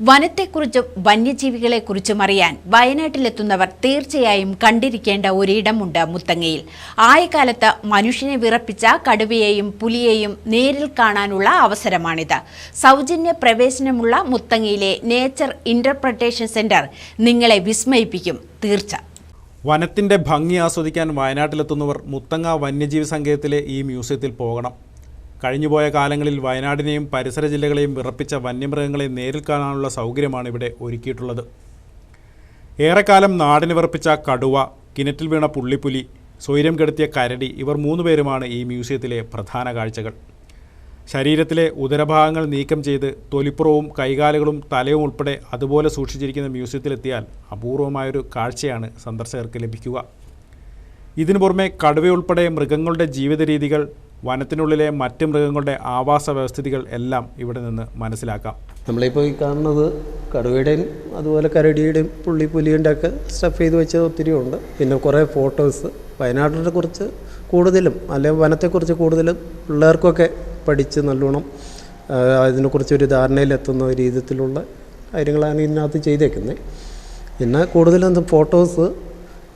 വനത്തെക്കുറിച്ചും വന്യജീവികളെക്കുറിച്ചും അറിയാൻ വയനാട്ടിലെത്തുന്നവർ തീർച്ചയായും കണ്ടിരിക്കേണ്ട ഒരിടമുണ്ട് മുത്തങ്ങയിൽ. ആയകാലത്ത് മനുഷ്യനെ വിറപ്പിച്ച കടുവയെയും പുലിയെയും നേരിൽ കാണാനുള്ള അവസരമാണിത്. സൗജന്യ പ്രവേശനമുള്ള മുത്തങ്ങയിലെ നേച്ചർ ഇന്റർപ്രട്ടേഷൻ സെന്റർ നിങ്ങളെ വിസ്മയിപ്പിക്കും. തീർച്ച. വനത്തിന്റെ ഭംഗി ആസ്വദിക്കാൻ വയനാട്ടിലെത്തുന്നവർ മുത്തങ്ങ വന്യജീവി സങ്കേതത്തിലെ ഈ മ്യൂസിയത്തിൽ പോകണം. കഴിഞ്ഞുപോയ കാലങ്ങളിൽ വയനാടിനെയും പരിസര ജില്ലകളെയും വിറപ്പിച്ച വന്യമൃഗങ്ങളെ നേരിൽ കാണാനുള്ള സൗകര്യമാണ് ഇവിടെ ഒരുക്കിയിട്ടുള്ളത്. ഏറെക്കാലം നാടിന് വിറപ്പിച്ച കടുവ കിണറ്റിൽ വീണ പുള്ളിപ്പുലി സ്വൈര്യം കെടുത്തിയ കരടി ഇവർ മൂന്നുപേരുമാണ് ഈ മ്യൂസിയത്തിലെ പ്രധാന കാഴ്ചകൾ. ശരീരത്തിലെ ഉദരഭാഗങ്ങൾ നീക്കം ചെയ്ത് തൊലിപ്പുറവും കൈകാലുകളും തലയും ഉൾപ്പെടെ അതുപോലെ സൂക്ഷിച്ചിരിക്കുന്ന മ്യൂസിയത്തിലെത്തിയാൽ അപൂർവമായൊരു കാഴ്ചയാണ് സന്ദർശകർക്ക് ലഭിക്കുക. ഇതിനു പുറമെ കടുവയുൾപ്പെടെ മൃഗങ്ങളുടെ ജീവിത രീതികൾ വനത്തിനുള്ളിലെ മറ്റ് മൃഗങ്ങളുടെ ആവാസ വ്യവസ്ഥിതികൾ എല്ലാം ഇവിടെ നിന്ന് മനസ്സിലാക്കാം. നമ്മളിപ്പോൾ ഈ കാണുന്നത് കടുവയുടെയും അതുപോലെ കരടിയുടെയും പുള്ളി പുലിയുടെ ഒക്കെ സ്റ്റഫ് ചെയ്ത് വെച്ചത് ഒത്തിരി ഉണ്ട്. പിന്നെ കുറേ ഫോട്ടോസ് വയനാട്ടിനെ കുറിച്ച് കൂടുതലും അല്ലെങ്കിൽ വനത്തെക്കുറിച്ച് കൂടുതലും പിള്ളേർക്കൊക്കെ പഠിച്ച് നല്ലോണം അതിനെക്കുറിച്ചൊരു ധാരണയിലെത്തുന്ന രീതിയിലുള്ള കാര്യങ്ങളാണ് ഇതിനകത്ത് ചെയ്തേക്കുന്നത്. പിന്നെ കൂടുതലും ഫോട്ടോസ്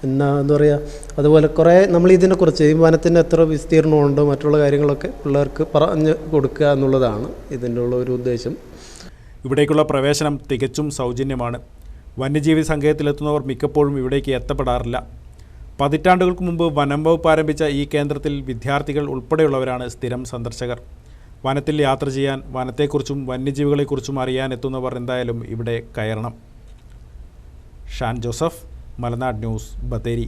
പിന്നെ എന്താ പറയുക അതുപോലെ കുറേ നമ്മൾ ഇതിനെക്കുറിച്ച് ഈ വനത്തിന് എത്ര വിസ്തീർണമുണ്ട് മറ്റുള്ള കാര്യങ്ങളൊക്കെ പിള്ളേർക്ക് പറഞ്ഞ് കൊടുക്കുക എന്നുള്ളതാണ് ഇതിന്റെ ഉള്ള ഒരു ഉദ്ദേശം. ഇവിടേക്കുള്ള പ്രവേശനം തികച്ചും സൗജന്യമാണ്. വന്യജീവി സങ്കേതത്തിലെത്തുന്നവർ മിക്കപ്പോഴും ഇവിടേക്ക് എത്തപ്പെടാറില്ല. പതിറ്റാണ്ടുകൾക്ക് മുമ്പ് വനം വകുപ്പ് ആരംഭിച്ച ഈ കേന്ദ്രത്തിൽ വിദ്യാർത്ഥികൾ ഉൾപ്പെടെയുള്ളവരാണ് സ്ഥിരം സന്ദർശകർ. വനത്തിൽ യാത്ര ചെയ്യാൻ വനത്തെക്കുറിച്ചും വന്യജീവികളെക്കുറിച്ചും അറിയാൻ എത്തുന്നവർ എന്തായാലും ഇവിടെ കയറണം. ഷാൻ ജോസഫ് മലനാട് ന്യൂസ് ബത്തേരി